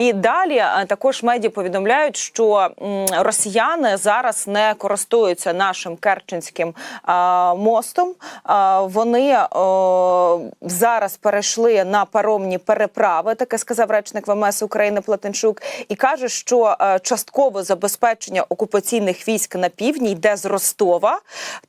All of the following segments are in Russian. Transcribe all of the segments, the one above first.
І далі е, також медіа повідомляють, що росіяни зараз не користуються нашим Керченським е, мостом. Е, вони зараз перейшли на паромні переправи. Таке сказав речник ВМС України Платенчук, і каже, що часткове забезпечення окупаційних військ на півдні йде з Ростова.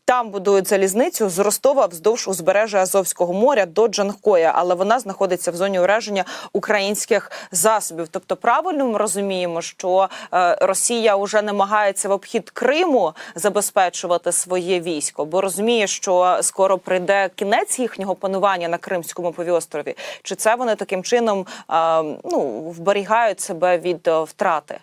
Там будують залізницю з Ростова вздовж узбережжя Азовського моря до Джанкоя, але вона знаходиться в зоні ураження українських засобів. Тобто, правильно ми розуміємо, що е, Росія вже намагається в обхід Криму забезпечувати своє військо, бо розуміє, що скоро прийде кінець їхнього панування на Кримському півострові. Чи це вони таким чином е, ну вберігають себе від е, втрати?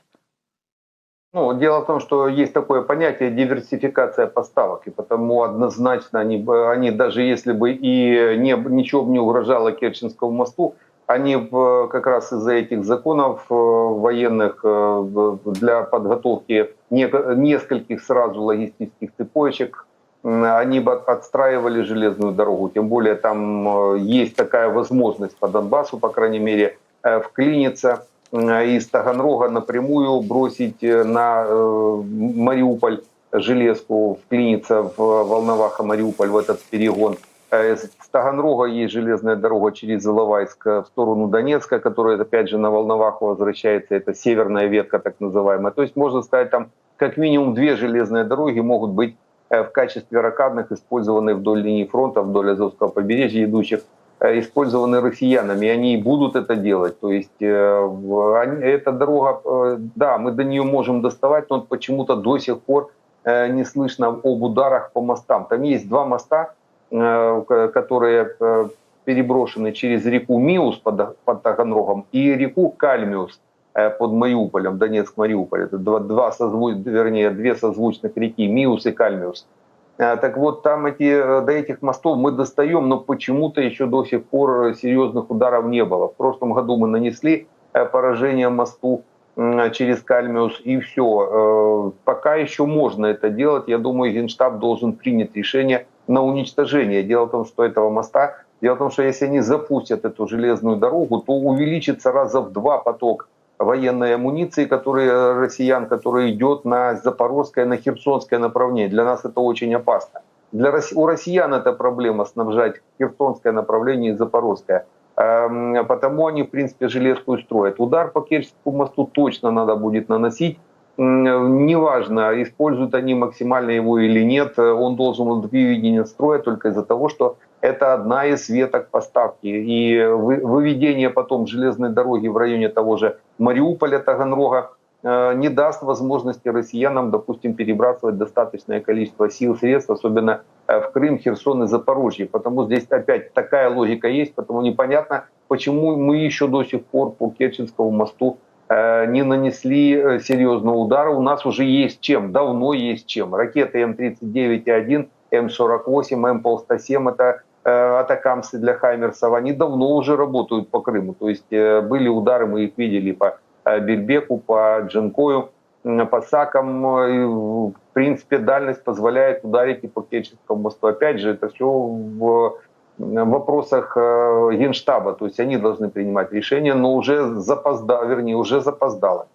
Ну, дело в том, что есть такое понятие диверсификация поставок, и потому однозначно они, бы- они даже если бы и не, ничего бы не угрожало Керченскому мосту, они бы как раз из-за этих законов э, военных э, в- для подготовки не- нескольких сразу логистических цепочек, они бы от- отстраивали железную дорогу. Тем более там э, есть такая возможность по Донбассу, по крайней мере, вклиниться из Таганрога напрямую бросить на Мариуполь железку, вклиниться в Волноваха Мариуполь, в этот перегон. Э, С Таганрога есть железная дорога через Иловайск э, в сторону Донецка, которая опять же на Волноваху возвращается. Это северная ветка так называемая. То есть можно сказать, там как минимум две железные дороги могут быть э, в качестве ракадных использованы вдоль линии фронта, вдоль Азовского побережья идущих использованы россиянами, и они будут это делать. То есть эта дорога, да, мы до нее можем доставать, но почему-то до сих пор не слышно об ударах по мостам. Там есть два моста, которые э, переброшены через реку Миус под, под Таганрогом и реку Кальмиус э, под Мариуполем, Донецк-Мариуполь. Это два, два созву- вернее, две созвучных реки, Миус и Кальмиус. Э, Так вот, там эти, э, до этих мостов мы достаем, но почему-то еще до сих пор серьезных ударов не было. В прошлом году мы нанесли э, поражение мосту через Кальмиус, и все. Пока еще можно это делать. Я думаю, Генштаб должен принять решение на уничтожение. Дело в том, что этого моста, дело в том, что если они запустят эту железную дорогу, то увеличится раза в два поток военной амуниции, который россиян, который идет на Запорожское, на Херсонское направление. Для нас это очень опасно. Для у россиян это проблема снабжать Херсонское направление и Запорожское. Эм, Потому они, в принципе, железку строят. Удар по Керченскому мосту точно надо будет наносить. М, Неважно, используют они максимально его или нет, э, он должен быть из строя только из-за того, что это одна из веток поставки. И вы- выведение потом железной дороги в районе того же Мариуполя, Таганрога э, не даст возможности россиянам, допустим, перебрасывать достаточное количество сил, средств, особенно э, в Крым, Херсон и Запорожье. Потому здесь опять такая логика есть, потому непонятно, почему мы еще до сих пор по Керченскому мосту э, не нанесли э, серьезного удара. У нас уже есть чем, давно есть чем. Ракеты М-39И-1, М-48, М-107 – это э, атакамсы для Хаймерсов, они давно уже работают по Крыму. То есть э, были удары, мы их видели по э, Бельбеку, по Джанкою, м, по Сакам. э, В принципе, дальность позволяет ударить и по Керченскому мосту. Опять же, это все в в вопросах э, Генштаба, то есть они должны принимать решения, но уже запоздало, вернее, уже запоздало.